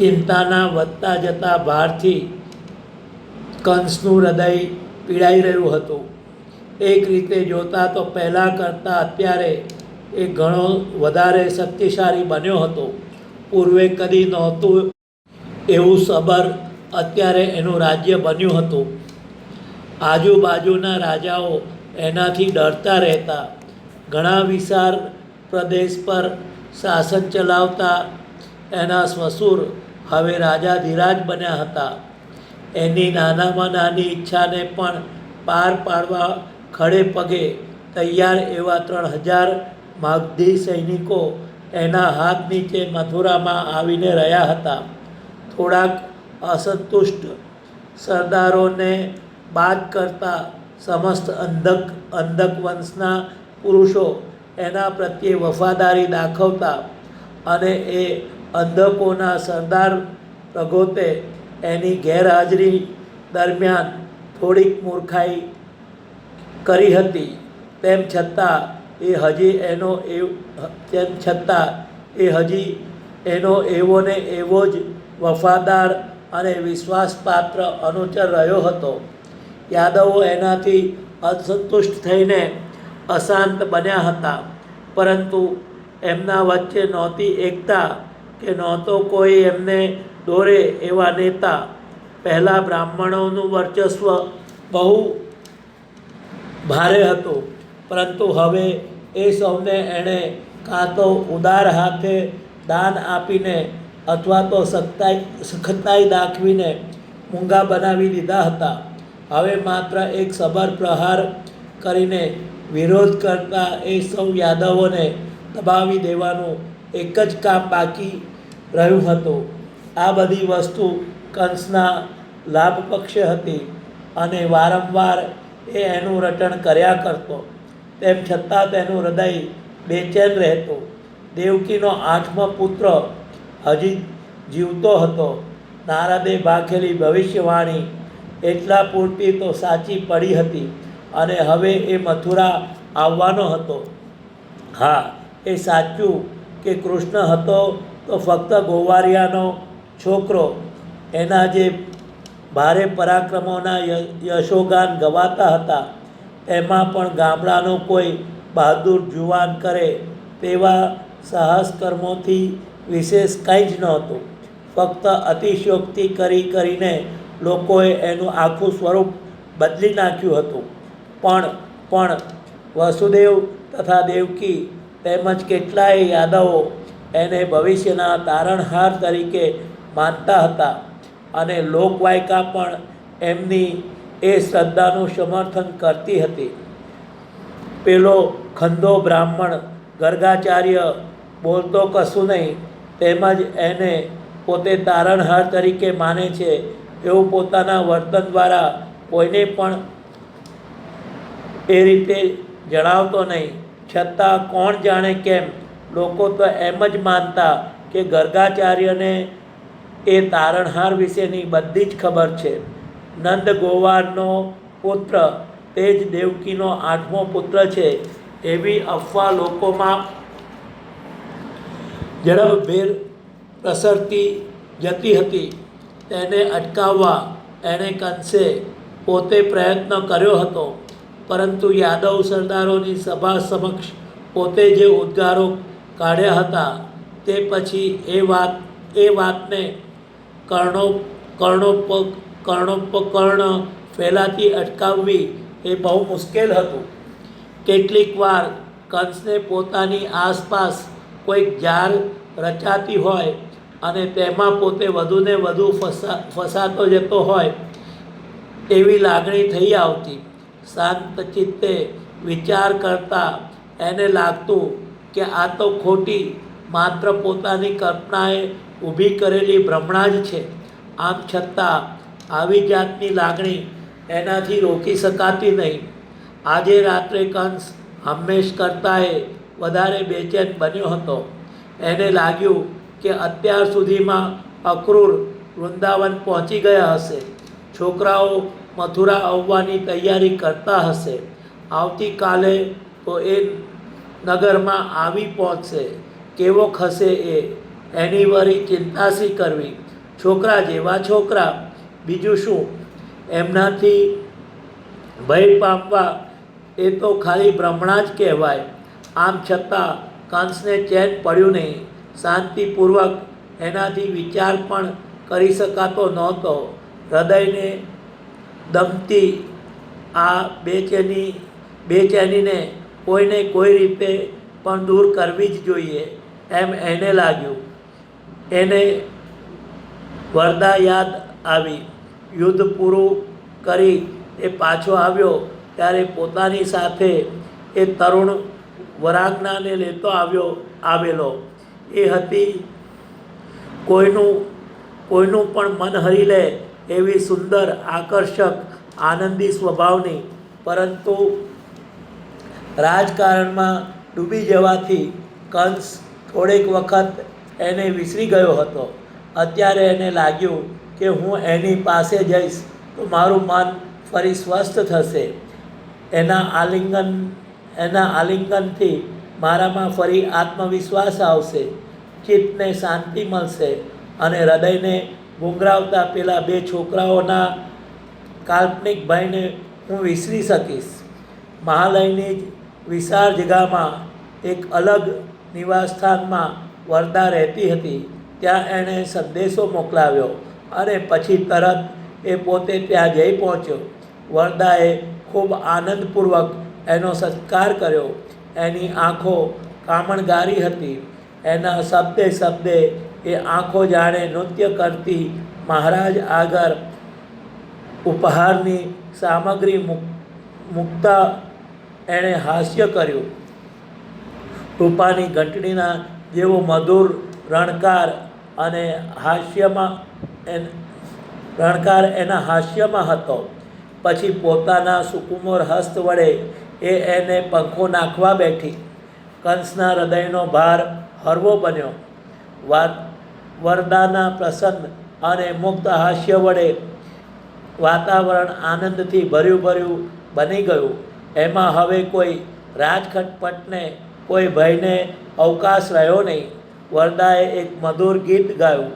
ચિંતાના વધતા જતા ભારથી કંસનું હૃદય પીડાઈ રહ્યું હતું. એક રીતે જોતા તો પહેલાં કરતાં અત્યારે એ ઘણો વધારે શક્તિશાળી બન્યો હતો. પૂર્વે કદી નહોતું એવું સબર અત્યારે એનું રાજ્ય બન્યું હતું. આજુબાજુના રાજાઓ એનાથી ડરતા રહેતા. ઘણા વિશાળ પ્રદેશ પર શાસન ચલાવતા. એના સસુર હવે રાજા ધીરાજ બન્યા હતા. એની નાનામાં નાની ઈચ્છાને પણ પાર પાડવા ખડે પગે તૈયાર એવા ત્રણ હજાર માગધી સૈનિકો એના હાથ નીચે મથુરામાં આવીને રહ્યા હતા. થોડાક અસંતુષ્ટ સરદારોને બાદ કરતા સમસ્ત અંધક અંધક વંશના પુરુષો એના પ્રત્યે વફાદારી દાખવતા અને એ અંધકોના સરદાર પ્રગોતે એની ગેરહાજરી દરમિયાન થોડીક મૂર્ખાઈ કરી હતી. તેમ છતાં એ હજી એનો એ તેમ છતાં એ હજી એનો એવો ને એવો જ વફાદાર અને વિશ્વાસપાત્ર અનુચર રહ્યો હતો. યાદવો એનાથી અસંતુષ્ટ થઈને અશાંત બન્યા હતા, પરંતુ એમના વચ્ચે નહોતી એકતા કે નહોતો કોઈ એમને દોરે એવા નેતા. પહેલાં બ્રાહ્મણોનું વર્ચસ્વ બહુ ભારે હતું. પરંતુ હવે એ સૌને એણે કાં તો ઉદાર હાથે દાન આપીને અથવા તો સખ્તાઈ, સખતાઈ દાખવીને મૂંગા બનાવી દીધા હતા. હવે માત્ર એક સબર પ્રહાર કરીને વિરોધ કરતા એ સૌ યાદવોને દબાવી દેવાનું એક જ કામ બાકી રહ્યું હતું. આ બધી વસ્તુ કંસના લાભ પક્ષે હતી અને વારંવાર એ એનું રટણ કર્યા કરતો. તેમ છતાં તેનું હૃદય બેચેન રહેતું. દેવકીનો આઠમો પુત્ર હજી જીવતો હતો. નારદે ભાખેલી ભવિષ્યવાણી એટલા પૂરતી તો સાચી પડી હતી અને હવે એ મથુરા આવવાનો હતો. હા, એ સાચું કે કૃષ્ણ હતો તો ફક્ત ગોવારિયાનો છોકરો એના જે ભારે પરાક્રમોના યશોગાન ગવાતા હતા એમાં પણ ગામડાનો કોઈ બહાદુર જુવાન કરે તેવા સાહસ કર્મોથી વિશેષ કંઈ જ નહોતું. ફક્ત અતિશયોક્તિ કરી કરીને લોકોએ એનું આખું સ્વરૂપ બદલી નાખ્યું હતું. પણ પણ વસુદેવ તથા દેવકી તેમજ કેટલાય યાદવો એને ભવિષ્યના તારણહાર તરીકે માનતા હતા. અને લોકવાયકા પણ એમની એ શ્રદ્ધાનું સમર્થન કરતી હતી. પેલો ખંદો બ્રાહ્મણ ગર્ગાચાર્ય બોલતો કશું નહીં, તેમજ એને પોતે તારણહાર તરીકે માને છે એવું પોતાના વર્તન દ્વારા કોઈને પણ એ રીતે જણાવતો નહીં. છતાં કોણ જાણે કેમ લોકો તો એમ જ માનતા કે ગર્ગાચાર્યને એ તારણહાર વિશેની બધી જ ખબર છે. નંદ ગોવારનો પુત્ર તે જ દેવકીનો આઠમો પુત્ર છે એવી અફવા લોકોમાં ઝડપભેર પ્રસરતી જતી હતી. તેને અટકાવવા એણે કંસે પોતે પ્રયત્ન કર્યો હતો, પરંતુ યાદવ સરદારોની સભા સમક્ષ પોતે જે ઉદ્ગારો કાઢ્યા હતા, તે પછી એ વાત, એ વાતને કર્ણો, કર્ણોપ, કર્ણોપકર્ણ ફેલાતી અટકાવવી એ બહુ મુશ્કેલ હતું. કેટલીક વાર કંસને પોતાની આસપાસ કોઈક જાળ રચાતી હોય અને તેમાં પોતે વધુને વધુ ફસા, ફસાતો જતો હોય એવી લાગણી થઈ આવતી. શાંત ચિત્તે વિચાર કરતા એને લાગતું કે આ તો ખોટી માત્ર પોતાની કલ્પનાએ ઊભી કરેલી ભ્રમણા જ છે. આમ છતાં આવી જાતની લાગણી એનાથી રોકી શકાતી નહીં. આજે રાત્રે કંસ હંમેશ કરતાંય વધારે બેચેન બન્યો હતો. એને લાગ્યું કે અત્યાર સુધીમાં અક્રૂર વૃંદાવન પહોંચી ગયા હશે. છોકરાઓ મથુરા આવવાની તૈયારી કરતા હશે. આવતીકાલે તો એ નગરમાં આવી પહોંચશે. કેવો ખસે એ? એની વરી ચિંતા શી કરવી. છોકરા જેવા છોકરા. બીજું શું? એમનાથી ભય પામવા એ તો ખાલી ભ્રમણા જ કહેવાય. આમ છતાં કંસને ચેન પડ્યું નહીં. શાંતિપૂર્વક એનાથી વિચાર પણ કરી શકાતો નહોતો. હૃદયને દમતી આ બેચેની બેચેનીને કોઈને કોઈ રીતે પણ દૂર કરવી જ જોઈએ એમ એને લાગ્યું. એને વરદા યાદ આવી. યુદ્ધ પૂરું કરી એ પાછો આવ્યો ત્યારે પોતાની સાથે એ તરુણ વરાંગનાને લેતો આવ્યો, આવેલો. એ હતી કોઈનું કોઈનું પણ મન હરી લે એવી સુંદર, આકર્ષક, આનંદી સ્વભાવની. પરંતુ રાજકારણમાં ડૂબી જવાથી કંસ થોડીક વખત એને વિસરી ગયો હતો. અત્યારે એને લાગ્યું કે હું એની પાસે જઈશ તો મારું મન ફરી સ્વસ્થ થશે. એના આલિંગન, એના આલિંગનથી મારામાં ફરી આત્મવિશ્વાસ આવશે, ચિત્તને શાંતિ મળશે અને હૃદયને ગુંગરાવતા પેલા બે છોકરાઓના કાલ્પનિક ભયને હું વિસરી શકીશ. મહાલયની જ વિશાળ જગામાં એક અલગ નિવાસસ્થાનમાં વરદા રહેતી હતી. ત્યાં એણે સંદેશો મોકલાવ્યો અને પછી તરત એ પોતે ત્યાં જઈ પહોંચ્યો. વરદાએ ખૂબ આનંદપૂર્વક એનો સત્કાર કર્યો. એની આંખો કામણગારી હતી. એના શબ્દે શબ્દે એ આંખો જાણે નૃત્ય કરતી મહારાજ આગળ ઉપહારની સામગ્રી મૂક મૂકતા એણે હાસ્ય કર્યું. રૂપાની ઘંટડીના જેવો મધુર રણકાર અને હાસ્યમાં એન, રણકાર એના હાસ્યમાં હતો. પછી પોતાના સુકુમોર હસ્ત વડે એ એને પંખો નાખવા બેઠી. કંસના હૃદયનો ભાર હરવો બન્યો. વાત વરદાના પ્રસન્ન અને મુક્ત હાસ્ય વડે વાતાવરણ આનંદથી ભર્યું ભર્યું બની ગયું. એમાં હવે કોઈ રાજખટપટને કોઈ ભયને અવકાશ રહ્યો નહીં. વરદાએ એક મધુર ગીત ગાયું,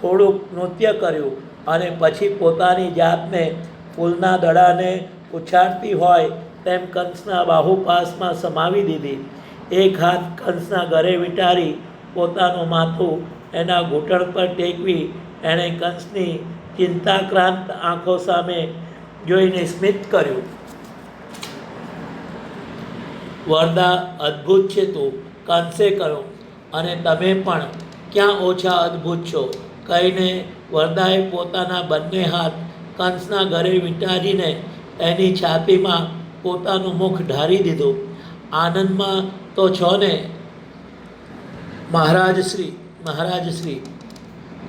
થોડુંક નૃત્ય કર્યું અને પછી પોતાની જાતને ફૂલના દડાને ઉછાળતી હોય તેમ કંસના બાહુપાસમાં સમાવી દીધી. એક હાથ કંસના ઘરે વિટારી પોતાનું માથું એના ઘૂંટણ પર ટેકવી, એણે કંસની ચિંતાક્રાંત આંખો સામે જોઈને સ્મિત કર્યું. વરદા અદ્ભુત છે તું. કંસે કહ્યું અને તમે પણ ક્યાં ઓછા અદ્ભુત છો? કહીને વરદાએ પોતાના બંને હાથ કંસના ઘરે વિટાડીને એની છાતીમાં પોતાનું મુખ ઢારી દીધું. આનંદમાં તો છો ને? મહારાજ શ્રી મહારાજ શ્રી.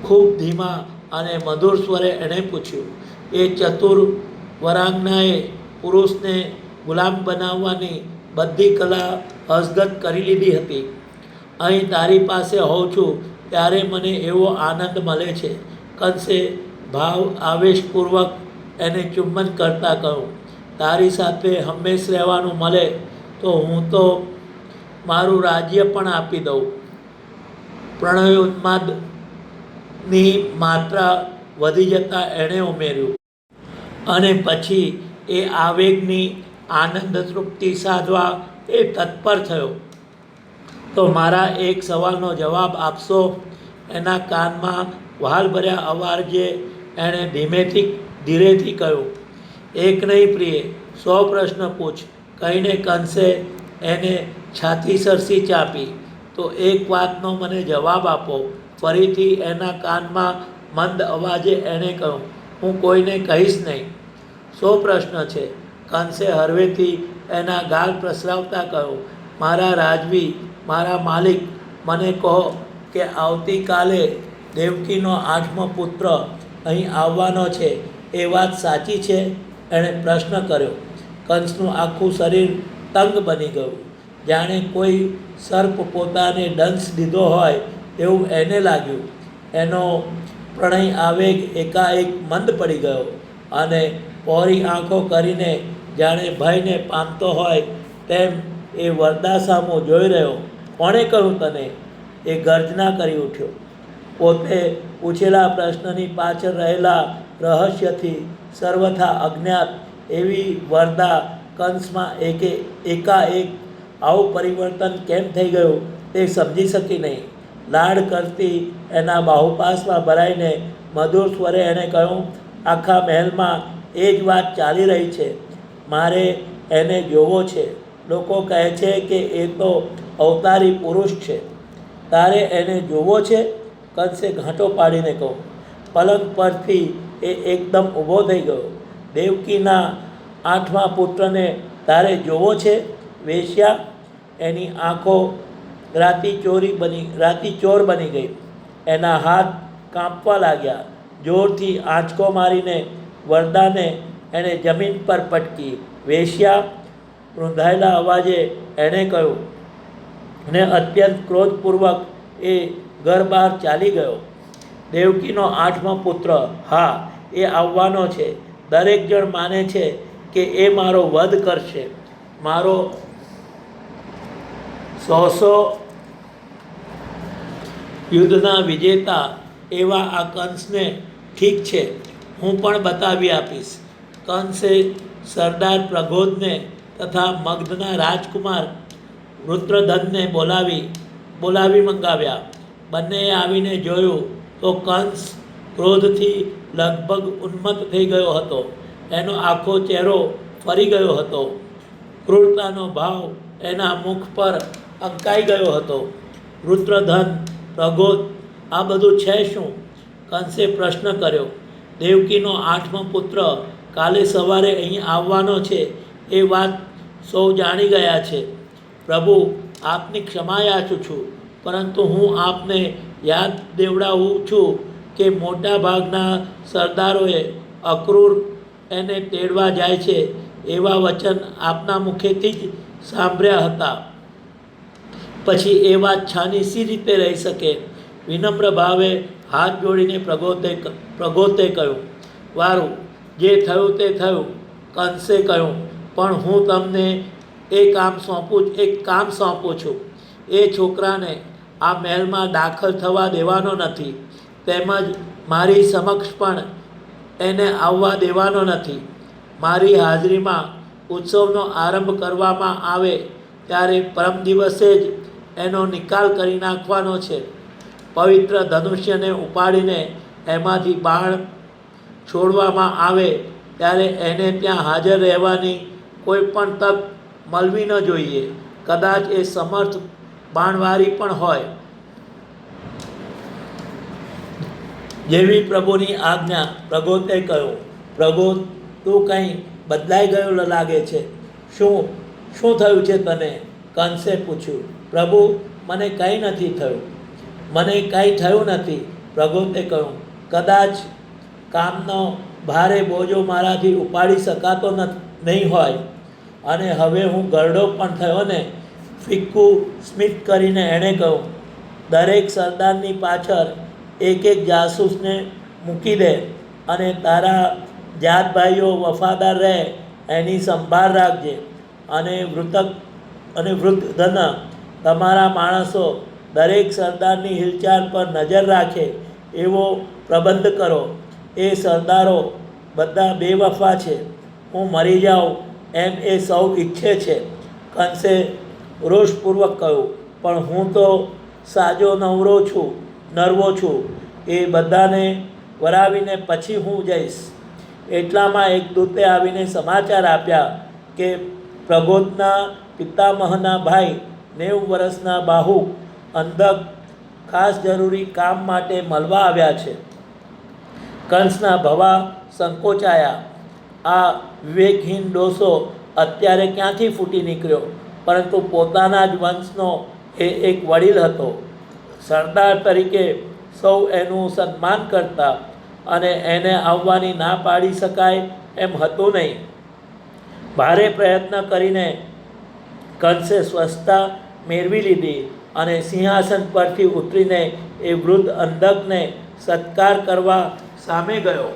ખૂબ ધીમા અને મધુર સ્વરે એણે પૂછ્યું, એ ચતુર વરાંગનાએ પુરુષને ગુલામ બનાવવાની બધી કલા હસગત કરી લીધી હતી. અહીં તારી પાસે હોઉં છું, ત્યારે મને એવો આનંદ મળે છે. કંસે ભાવ આવેશપૂર્વક એને ચુંબન કરતા કહું તારી સાથે હંમેશ રહેવાનું મળે તો હું તો મારું રાજ્ય પણ આપી દઉં. પ્રણયોન્માદની માત્રા વધી જતાં એણે ઉમેર્યું, અને પછી એ આવેગની આનંદ તૃપ્તિ સાધવા એ તત્પર થયો. તો મારા એક સવાલનો જવાબ આપશો? એના કાનમાં વહાલભર્યા અવાજે એણે ધીમેથી, ધીરેથી કહ્યું, એક નહીં પ્રિય, સો પ્રશ્ન પૂછ. કહીને કંસે એને છાતી સરસી ચાપી. તો એક વાતનો મને જવાબ આપો. ફરીથી એના કાનમાં મંદ અવાજે એણે કહ્યું, હું કોઈને કહીશ નહીં. સો પ્રશ્ન છે. કંસે હળવેથી એના ગાલ પ્રસરાવતા કહ્યું, મારા રાજવી, મારા માલિક, મને કહો કે આવતીકાલે દેવકીનો આઠમો પુત્ર અહીં આવવાનો છે, એ વાત સાચી છે? એણે પ્રશ્ન કર્યો. કંસનું આખું શરીર તંગ બની ગયું. જાણે કોઈ સર્પ પોતાને દંશ દીધો હોય એવું એને લાગ્યું. એનો પ્રણય આવેગ એકાએક મંદ પડી ગયો. અને પહોળી આંખો કરીને જાણે ભયને પામતો હોય તેમ એ વરદા સામો જોઈ રહ્યો. કોણે કહ્યું તને? એ ગર્જના કરી ઉઠ્યો. પોતે પૂછેલા પ્રશ્નની પાછળ રહેલા રહસ્યથી સર્વથા અજ્ઞાત એવી વરદા કંસમાં એકે એકાએક આવું પરિવર્તન કેમ થઈ ગયું તે સમજી શકી નહીં. લાડ કરતી એના બાહુપાસમાં ભરાઈને મધુર સ્વરે એણે કહ્યું આખા મહેલમાં એ જ વાત ચાલી રહી છે. મારે એને જોવો છે. લોકો કહે છે કે એ તો અવતારી પુરુષ છે. તારે એને જોવો છે? કંસે ઘાંટો પાડીને કહો. પલંગ પરથી એ એકદમ ઊભો થઈ ગયો. દેવકીના આઠમા પુત્રને તારે જોવો છે? વેશ્યા, એની આંખો રાતી ચોરી બની, રાતી ચોર બની ગઈ. એના હાથ કાંપવા લાગ્યા. જોરથી આંચકો મારીને વરદાને એણે જમીન પર પટકી વેશ્યા રૂંધાયેલા અવાજે એણે કહ્યું ને અત્યંત ક્રોધપૂર્વક એ ઘર બહાર ચાલી ગયો. દેવકીનો આઠમો પુત્ર, હા, એ આવવાનો છે. દરેક જણ માને છે કે એ મારો વધ કરશે. મારો સો સો યુદ્ધના વિજેતા એવા આ કંસને ઠીક છે, હું પણ બતાવી આપીશ. કંસે સરદાર પ્રગોદને તથા મગધના રાજકુમાર વૃત્રધનને બોલાવી બોલાવી મંગાવ્યા. બંનેએ આવીને જોયું તો કંસ ક્રોધથી લગભગ ઉન્મત્ત થઈ ગયો હતો. એનો આખો ચહેરો ફરી ગયો હતો. ક્રૂરતાનો ભાવ એના મુખ પર અંકાઈ ગયો હતો. વૃત્રધન પ્રગોદ, આ બધું છે શું? કંસે પ્રશ્ન કર્યો, દેવકીનો આઠમો પુત્ર કાલે સવારે અહીં આવવાનો છે, એ વાત સૌ જાણી ગયા છે. પ્રભુ, આપની ક્ષમા યાચું છું, પરંતુ હું આપને યાદ દેવડાવું છું કે મોટા ભાગના સરદારોએ અક્રૂર એને તેડવા જાય છે, એવા વચન આપના મુખેથી જ સાંભળ્યા હતા. પછી એ વાત છાની સી રીતે રહી શકે. વિનમ્ર ભાવે હાથ જોડીને પ્રગોતે પ્રગોતે કહ્યું, વારું, જે થયું તે થયું, કંસે કહ્યું, પણ હું તમને એ કામ સોંપું એક કામ સોંપું છું. એ છોકરાને આ મહેલમાં દાખલ થવા દેવાનો નથી. તેમજ મારી સમક્ષ પણ એને આવવા દેવાનો નથી. મારી હાજરીમાં ઉત્સવનો આરંભ કરવામાં આવે ત્યારે પરમ દિવસે જ એનો નિકાલ કરી નાખવાનો છે. પવિત્ર ધનુષ્યને ઉપાડીને એમાંથી બાણ છોડવામાં આવે, ત્યારે એને ત્યાં હાજર રહેવાની કોઈ પણ તક મળવી ન જોઈએ. કદાચ એ સમર્થ બાણવારી પણ હોય. જેવી પ્રભુની આજ્ઞા પ્રગોતે કહ્યું, પ્રભુ, તું કંઈ બદલાઈ ગયો લાગે છે. શું? શું થયું છે તને? કંસે પૂછ્યું. પ્રભુ, મને કંઈ નથી થયું. મને કાંઈ થયું નથી. પ્રભુતે કહ્યું, કદાચ કામનો ભારે બોજો મારાથી ઉપાડી શકાતો નહીં હોય. અને હવે હું ગરડો પણ થયો ને, ફિક્કું સ્મિત કરીને એણે કહ્યું, દરેક સરદારની પાછળ એક એક જાસૂસને મૂકી દે અને તારા જાત ભાઈઓ વફાદાર રહે, એની સંભાળ રાખજે. અને વૃતક, અને વૃદ્ધ ધન તમારા માણસો દરેક સરદારની હિલચાલ પર નજર રાખે એવો પ્રબંધ કરો. એ સરદારો બધા બેવફા છે. હું મરી જાઉં એમ એ સૌ ઈચ્છે છે. કંસે રોષપૂર્વક કહ્યું, પણ હું તો સાજો નવરો છું, નરવો છું. એ બધાને વરાવીને પછી હું જઈશ. એટલામાં એક દૂતે આવીને સમાચાર આપ્યા કે પ્રગોદના પિતામહના ભાઈ નેવું વર્ષના બાહુ અંધક, ખાસ જરૂરી કામ માટે મળવા આવ્યા છે. કંસના ભવા સંકોચાયા. આ વિવેકહીન ડોસો અત્યારે ક્યાંથી ફૂટી નીકળ્યો? પરંતુ પોતાના જ વંશનો એ એક વડીલ હતો. સરદાર તરીકે સૌ એનું સન્માન કરતા અને એને આવવાની ના પાડી શકાય એમ હતું નહીં. ભારે પ્રયત્ન કરીને કંસે સ્વચ્છતા મેળવી લીધી. અને સિંહાસન પરથી ઉતરીને એ વૃદ્ધ અંધકને સત્કાર કરવા સામે ગયો.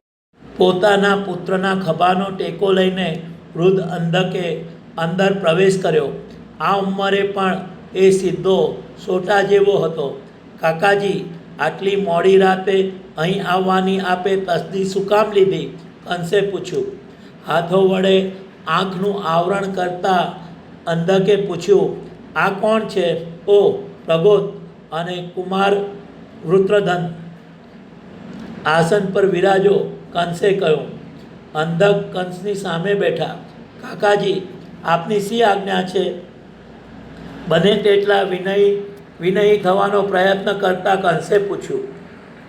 પોતાના પુત્રના ખભાનો ટેકો લઈને વૃદ્ધ અંધકે અંદર પ્રવેશ કર્યો. આ ઉંમરે પણ એ સીધો સોટા જેવો હતો. કાકાજી, આટલી મોડી રાતે અહીં આવવાની આપે તસદી શું કામ લીધી? કંસે પૂછ્યું. હાથો વડે આંખનું આવરણ કરતા અંધકે પૂછ્યું, આ કોણ છે? ઓ પ્રબોધ અને કુમાર વૃત્રધન આસન પર વિરાજો કંસે કહ્યું અંધક કંસની સામે બેઠા. કાકાજી, આપની શી આજ્ઞા છે? બને તેટલા વિનય, વિનયી થવાનો પ્રયત્ન કરતા કંસે પૂછ્યું.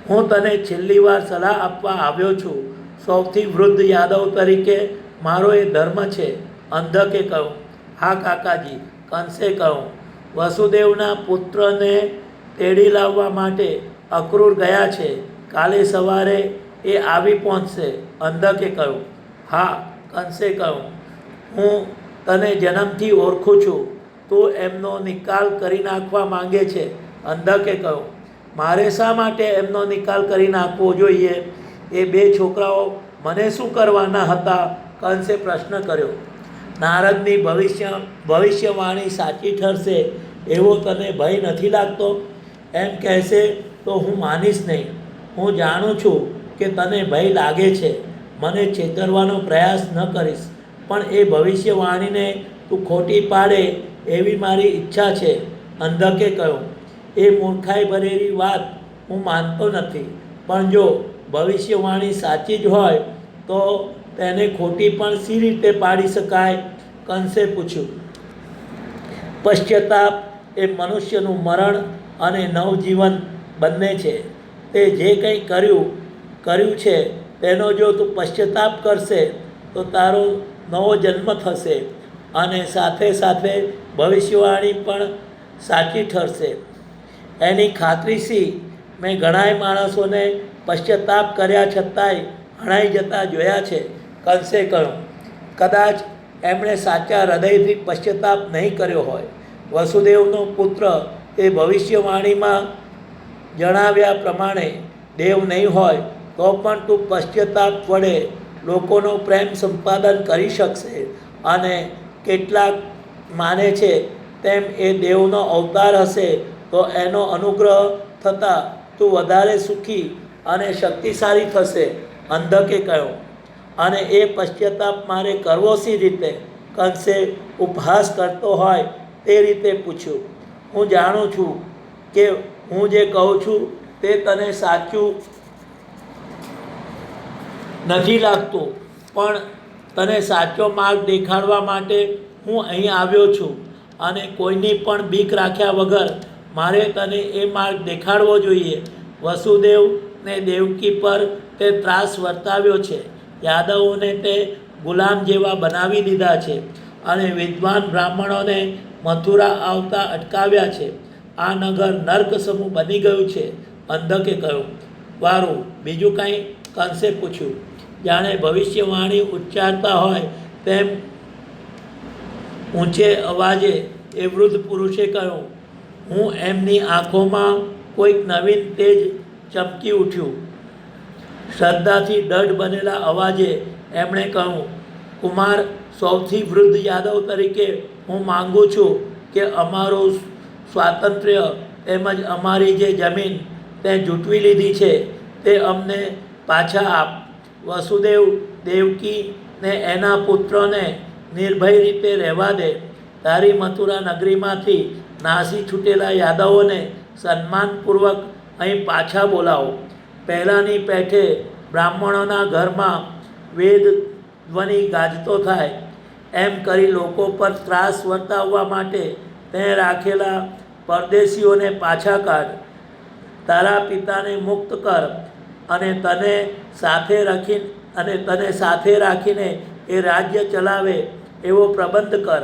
હું તને છેલ્લી વાર સલાહ આપવા આવ્યો છું. સૌથી વૃદ્ધ યાદવ તરીકે મારો એ ધર્મ છે. અંધકે કહ્યું. હા કાકાજી, કંસે કહ્યું. વસુદેવના પુત્રને તેડી લાવવા માટે અક્રૂર ગયા છે. કાલે સવારે એ આવી પહોંચશે. અંધકે કહ્યું, હા, કંસે કહ્યું, હું તને જન્મથી ઓળખું છું. તું એમનો નિકાલ કરી નાખવા માંગે છે. અંધકે કહ્યું, મારે શા માટે એમનો નિકાલ કરી નાખવો જોઈએ? એ બે છોકરાઓ મને શું કરવાના હતા? કંસે પ્રશ્ન કર્યો નારદની ભવિષ્ય, ભવિષ્યવાણી સાચી ઠરશે એવો તને ભય નથી લાગતો? એમ કહેશે, તો હું માનીશ નહીં. હું જાણું છું કે તને ભય લાગે છે. મને છેતરવાનો પ્રયાસ ન કરીશ. પણ એ ભવિષ્યવાણીને તું ખોટી પાડે એવી મારી ઈચ્છા છે. અંધકે કહ્યું. એ મૂર્ખાઈ ભરેલી વાત હું માનતો નથી. પણ જો ભવિષ્યવાણી સાચી જ હોય, તો તેને ખોટી પણ સી રીતે પાડી શકાય? કંસે પૂછ્યું, પશ્ચાતાપ એ મનુષ્યનું મરણ અને નવજીવન બંને છે. તે જે કંઈ કર્યું કર્યું છે, તેનો જો તું પશ્ચાતાપ કરશે, તો તારો નવો જન્મ થશે અને સાથે સાથે ભવિષ્યવાણી પણ સાચી ઠરશે. એની ખાતરી સી, મેં ઘણાય માણસોને પશ્ચાતાપ કર્યા છતાંય હણાઈ જતા જોયા છે. કંસે કહ્યું, કદાચ એમણે સાચા હૃદયથી પશ્ચાતાપ નહીં કર્યો હોય. વસુદેવનો પુત્ર એ ભવિષ્યવાણીમાં જણાવ્યા પ્રમાણે, દેવ નહીં હોય તો પણ તું પશ્ચાતાપ વડે લોકોનો પ્રેમ સંપાદન કરી શકશે અને કેટલાક માને છે તેમ એ દેવનો અવતાર હશે તો એનો અનુગ્રહ થતાં તું વધારે સુખી અને શક્તિશાળી થશે. અંધકે કહ્યું. અને એ પશ્ચાતાપ મારે કરવો સી રીતે? કંસે ઉપહાસ કરતો હોય તે રીતે પૂછ્યું. હું જાણું છું કે હું જે કહું છું તે તને સાચું નથી લાગતું, પણ તને સાચો માર્ગ દેખાડવા માટે હું અહીં આવ્યો છું અને કોઈની પણ બીક રાખ્યા વગર મારે તને એ માર્ગ દેખાડવો જોઈએ. વસુદેવ ને દેવકી પર તે ત્રાસ વર્તાવ્યો છે. યાદવોને તે ગુલામ જેવા બનાવી દીધા છે અને વિદ્વાન બ્રાહ્મણોને મથુરા આવતા અટકાવ્યા છે. આ નગર નર્ક સમૂહ બની ગયું છે. અંધકે કહ્યું, વારું, બીજું કાંઈ કંસે પૂછ્યું? જાણે ભવિષ્યવાણી ઉચ્ચારતા હોય તેમ ઊંચે અવાજે એ વૃદ્ધ પુરુષે કહ્યું, હું એમની આંખોમાં કોઈક નવીન તેજ ચમકી ઉઠ્યું. શ્રદ્ધાથી દઢ બનેલા અવાજે એમણે કહ્યું, કુમાર, સૌથી વૃદ્ધ યાદવ તરીકે હું માગું છું કે અમારું સ્વાતંત્ર્ય તેમજ અમારી જે જમીન તે જૂટવી લીધી છે, તે અમને પાછા આપ. વસુદેવ દેવકી ને એના પુત્રોને નિર્ભય રીતે રહેવા દે. તારી મથુરા નગરીમાંથી નાસી છૂટેલા યાદવોને સન્માનપૂર્વક અહીં પાછા બોલાવો. પહેલાંની પેઠે બ્રાહ્મણોના ઘરમાં વેદ ધ્વનિ ગાજતો થાય, એમ કરી લોકો પર ત્રાસ વર્તાવવા માટે તે રાખેલા પરદેશીઓને પાછા કાઢ. તારા પિતાને મુક્ત કર અને તને સાથે રાખી અને તને સાથે રાખીને એ રાજ્ય ચલાવે એવો પ્રબંધ કર.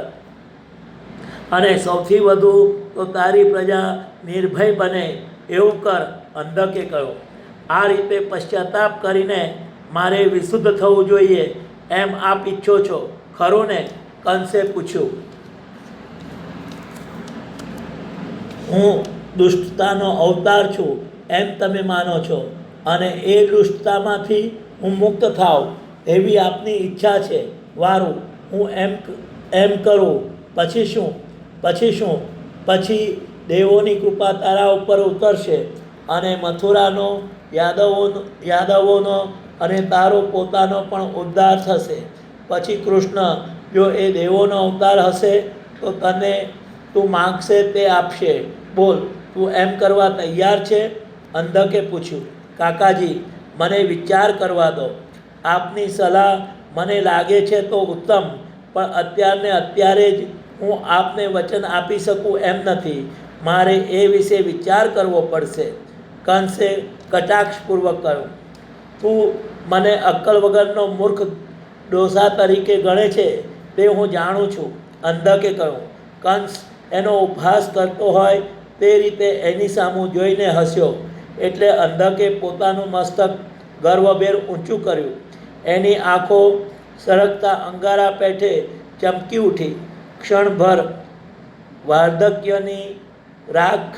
અને સૌથી વધુ તો તારી પ્રજા નિર્ભય બને એવું કર, અંધકે કહ્યું. આ રીતે પશ્ચાતાપ કરીને મારે વિશુદ્ધ થવું જોઈએ એમ આપ ઈચ્છો છો? ખરું ને? કંસે પૂછ્યું. હું દુષ્ટતાનો અવતાર છું એમ તમે માનો છો અને એ દુષ્ટતામાંથી હું મુક્ત થાવ એવી આપની ઈચ્છા છે. વારું, હું એમ એમ કરું. પછી શું? પછી શું? પછી દેવોની કૃપા તારા ઉપર ઉતરશે અને મથુરાનો યાદવો યાદવોનો અને તારો પોતાનો પણ ઉદ્ધાર થશે. પછી કૃષ્ણ જો એ દેવોનો અવતાર હશે, તો તને તું માગશે તે આપશે. બોલ, તું એમ કરવા તૈયાર છે? અંધકે પૂછ્યું. કાકાજી, મને વિચાર કરવા દો. આપની સલાહ મને લાગે છે તો ઉત્તમ, પણ અત્યારને અત્યારે જ હું આપને વચન આપી શકું એમ નથી. મારે એ વિશે વિચાર કરવો પડશે. કંસે કટાક્ષપૂર્વક કહ્યું, તું મને અક્કલ વગરનો મૂર્ખ ડોસા તરીકે ગણે છે તે હું જાણું છું. અંધકે કહ્યું, કંસ એનો ઉપહાસ કરતો હોય તે રીતે એની સામું જોઈને હસ્યો. એટલે અંધકે પોતાનું મસ્તક ગર્વભેર ઊંચું કર્યું. એની આંખો સરકતા અંગારા પેઠે ચમકી ઉઠી. ક્ષણભર વાર્ધક્યની રાખ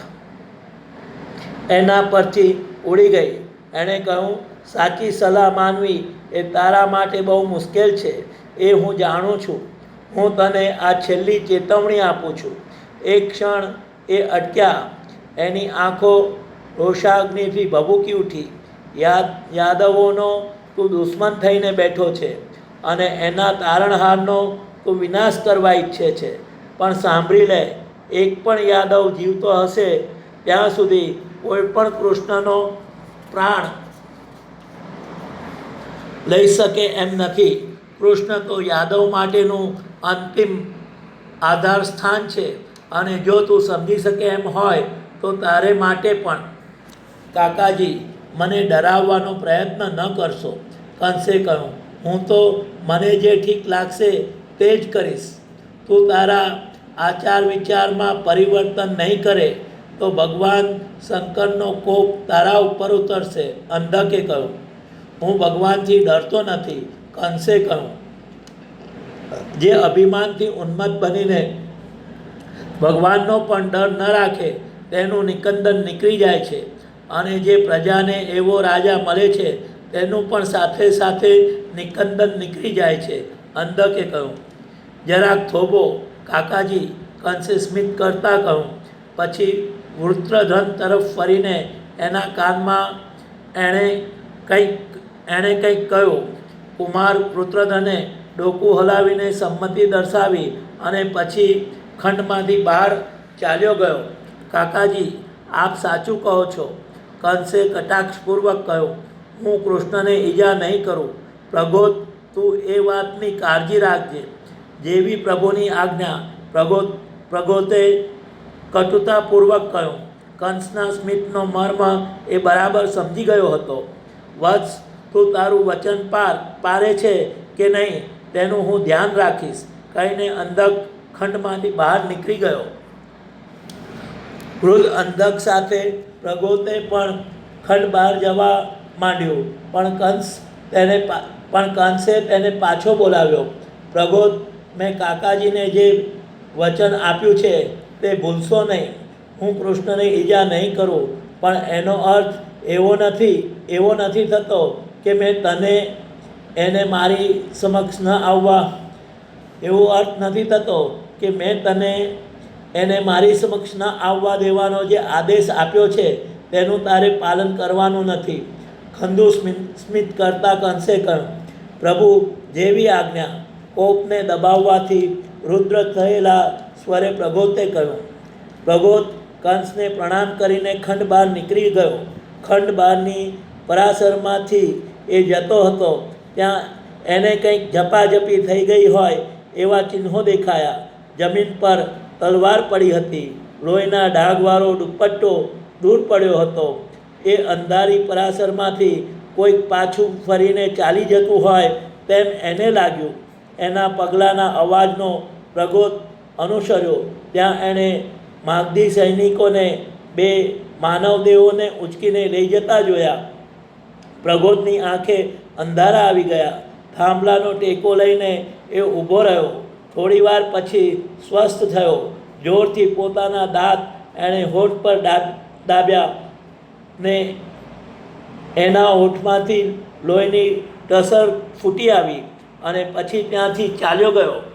એના પરથી ઉડી ગઈ. એણે કહ્યું, સાચી સલાહ માનવી એ તારા માટે બહુ મુશ્કેલ છે. એ હું જાણું છું. હું તને આ છેલ્લી ચેતવણી આપું છું. એક ક્ષણ એ અટક્યા. એની આંખો રોષાગ્નિથી ભભૂકી ઉઠી. યાદ, યાદવોનો તું દુશ્મન થઈને બેઠો છે અને એના તારણહારનો તું વિનાશ કરવા ઈચ્છે છે. પણ સાંભળી લે, એક પણ યાદવ જીવતો હશે ત્યાં સુધી કોઈ પણ કૃષ્ણનો પ્રાણ લઈ શકે એમ નથી. કૃષ્ણ તો યાદવ માટેનું અંતિમ આધાર સ્થાન છે અને જો તું સમજી શકે એમ હોય તો તારે માટે પણ. કાકાજી, મને ડરાવવાનો પ્રયત્ન ન કરશો. કંસે કહ્યું, હું તો મને જે ઠીક લાગશે તે જ કરીશ. તું તારા આચાર વિચારમાં પરિવર્તન નહીં કરે. તો ભગવાન શંકરનો કોપ તારા ઉપર ઉતરશે. અંધકે કહ્યું, હું ભગવાનથી ડરતો નથી. કંસે કહ્યું, જે અભિમાનથી ઉન્મત્ત બનીને ભગવાનનો પણ ડર ન રાખે, તેનું નિકંદન નીકળી જાય છે. અને જે પ્રજાને એવો રાજા મળે છે, તેનું પણ સાથે સાથે નિકંદન નીકળી જાય છે. અંધકે કહ્યું, જરાક થોભો, કાકાજી. કંસે સ્મિત કરતા કહું પછી વૃત્રધન તરફ ફરીને એના કાનમાં એણે કંઈક એણે કંઈક કહ્યું. કુમાર વૃત્રધને ડોકું હલાવીને સંમતિ દર્શાવી અને પછી ખંડમાંથી બહાર ચાલ્યો ગયો. કાકાજી, આપ સાચું કહો છો. કંસે કટાક્ષપૂર્વક કહ્યું, હું કૃષ્ણને ઈજા નહીં કરું. પ્રગોત તું એ વાતની કાળજી રાખજે. જેવી પ્રભુની આજ્ઞા પ્રગોત પ્રગોતે કટુતાપૂર્વક કહ્યું, કંસના સ્મિતનો મર્મ એ બરાબર સમજી ગયો હતો. વત્સ, તું તારું વચન પાર, પારે છે કે નહીં તેનું હું ધ્યાન રાખીશ. કહીને અંધક ખંડમાંથી બહાર નીકળી ગયો. વૃદ્ધ અંધક સાથે પ્રગોતે પણ ખંડ બહાર જવા માંડ્યો, પણ કંસ તેને પણ કંસે તેને પાછો બોલાવ્યો. પ્રગોત, મેં કાકાજીને જે વચન આપ્યું છે તે ભૂલશો નહીં. હું કૃષ્ણને ઈજા નહીં કરું, પણ એનો અર્થ એવો નથી એવો નથી થતો કે મેં તને એને મારી સમક્ષ ન આવવા. એવો અર્થ નથી થતો કે મેં તને એને મારી સમક્ષ ન આવવા દેવાનો જે આદેશ આપ્યો છે, તેનું તારે પાલન કરવાનું નથી. ખંદુ સ્મિત કરતા કંસે કણ. પ્રભુ, જેવી આજ્ઞા કોપને દબાવવાથી રુદ્ર થયેલા સ્વરે પ્રગોતે કહ્યું પ્રગોત કંસને પ્રણામ કરીને ખંડ બહાર નીકળી ગયો. ખંડ બહારની પરાસરમાંથી એ જતો હતો. ત્યાં એને કંઈક ઝપાઝપી થઈ ગઈ હોય એવા ચિહ્નો દેખાયા. જમીન પર તલવાર પડી હતી. લોહીના ડાઘવાળો દુપટ્ટો દૂર પડ્યો હતો. એ અંધારી પરાસરમાંથી કોઈક પાછું ફરીને ચાલી જતું હોય તેમ એને લાગ્યું. એના પગલાંના અવાજનો પ્રગોત અનુસર્યો. ત્યાં એણે માગધી સૈનિકોને બે માનવદેવોને ઉંચકીને લઈ જતા જોયા. પ્રગોદની આંખે અંધારા આવી ગયા. થાંભલાનો ટેકો લઈને એ ઊભો રહ્યો. થોડીવાર પછી સ્વસ્થ થયો. જોરથી પોતાના દાંત એણે હોઠ પર દાબ્યા ને એના હોઠમાંથી લોહીની ટસર ફૂટી આવી અને પછી ત્યાંથી ચાલ્યો ગયો.